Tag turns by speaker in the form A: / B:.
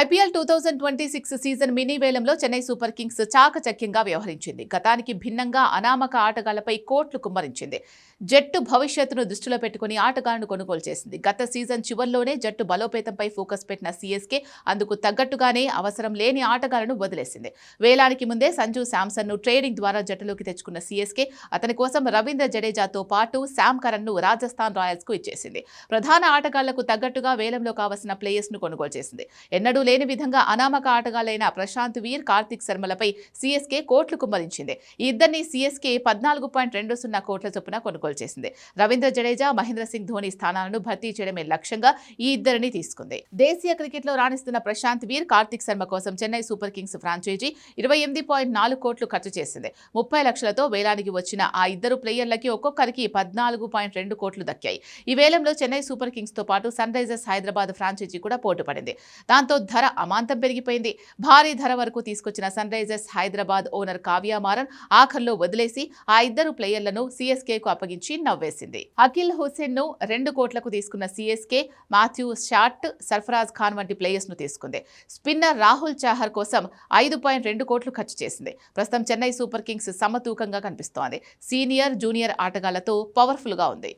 A: IPL two thousand twenty six season mini వేలంలో Chennai super Kings చాకచక్యంగా వ్యవహరించింది. గతానికి భిన్నంగా అనామక ఆటగాళ్ళపై కోట్లు కుమ్మరించింది. జట్టు భవిష్యత్తును దృష్టిలో పెట్టుకుని ఆటగాళ్ళను కొనుగోలు చేసింది. గత సీజన్ చివర్లోనే జట్టు బలోపేతంపై ఫోకస్ పెట్టిన సీఎస్కే అందుకు తగ్గట్టుగానే అవసరం లేని ఆటగాళ్ళను వదిలేసింది. వేలానికి ముందే సంజు శాంసన్ను ట్రేడింగ్ ద్వారా జట్టులోకి తెచ్చుకున్న సీఎస్కే అతని కోసం రవీంద్ర జడేజాతో పాటు శామ్ కరణ్ను రాజస్థాన్ రాయల్స్కు ఇచ్చేసింది. ప్రధాన ఆటగాళ్ళకు తగ్గట్టుగా వేలంలో కావలసిన ప్లేయర్స్ను కొనుగోలు చేసింది. ఎన్నడూ లేని విధంగా అనామక ఆటగాళ్ళైన ప్రశాంత్ వీర్ కార్తిక్ శర్మలపై సీఎస్కే కోట్లు కుమ్మరించింది. ఈ ఇద్దరిని సీఎస్కే పద్నాలుగు పాయింట్ రెండు సున్నా కోట్ల చొప్పున కొనుగోలు చేసింది. రవీంద్ర జడేజా మహేంద్ర సింగ్ ధోని స్థానాలను భర్తీ చేయడమే లక్ష్యంగా ఈ ఇద్దరిని తీసుకుంది. దేశీయ క్రికెట్లో రాణిస్తున్న ప్రశాంత్ వీర్ కార్తిక్ శర్మ కోసం చెన్నై సూపర్ కింగ్స్ ఫ్రాంచైజీ ఇరవై ఎనిమిది పాయింట్ నాలుగు కోట్లు ఖర్చు చేసింది. ముప్పై లక్షలతో వేలానికి వచ్చిన ఆ ఇద్దరు ప్లేయర్లకి ఒక్కొక్కరికి పద్నాలుగు పాయింట్ రెండు కోట్లు దక్కాయి. ఈ వేలంలో చెన్నై సూపర్ కింగ్స్తో పాటు సన్ రైజర్స్ హైదరాబాద్ ఫ్రాంచైజీ కూడా పోటీ పడింది దాంతో ధర అమాంతం పెరిగిపోయింది. భారీ ధర వరకు తీసుకొచ్చిన sun Risers Hyderabad owner Kavya Maran ఆఖర్లో వదిలేసి ఆ ఇద్దరు ప్లేయర్లను సిఎస్కే కు అప్పగించి నవ్వేసింది. అఖిల్ హుసేన్ను రెండు కోట్లకు తీసుకున్న CSK Matthew Short Sarfaraz Khan వంటి ప్లేయర్స్ను తీసుకుంది. స్పిన్నర్ రాహుల్ చాహర్ కోసం ఐదు పాయింట్ రెండు కోట్లు ఖర్చు చేసింది. ప్రస్తుతం చెన్నై సూపర్ కింగ్స్ సమతూకంగా కనిపిస్తోంది. సీనియర్ జూనియర్ ఆటగాళ్ళతో పవర్ఫుల్గా ఉంది.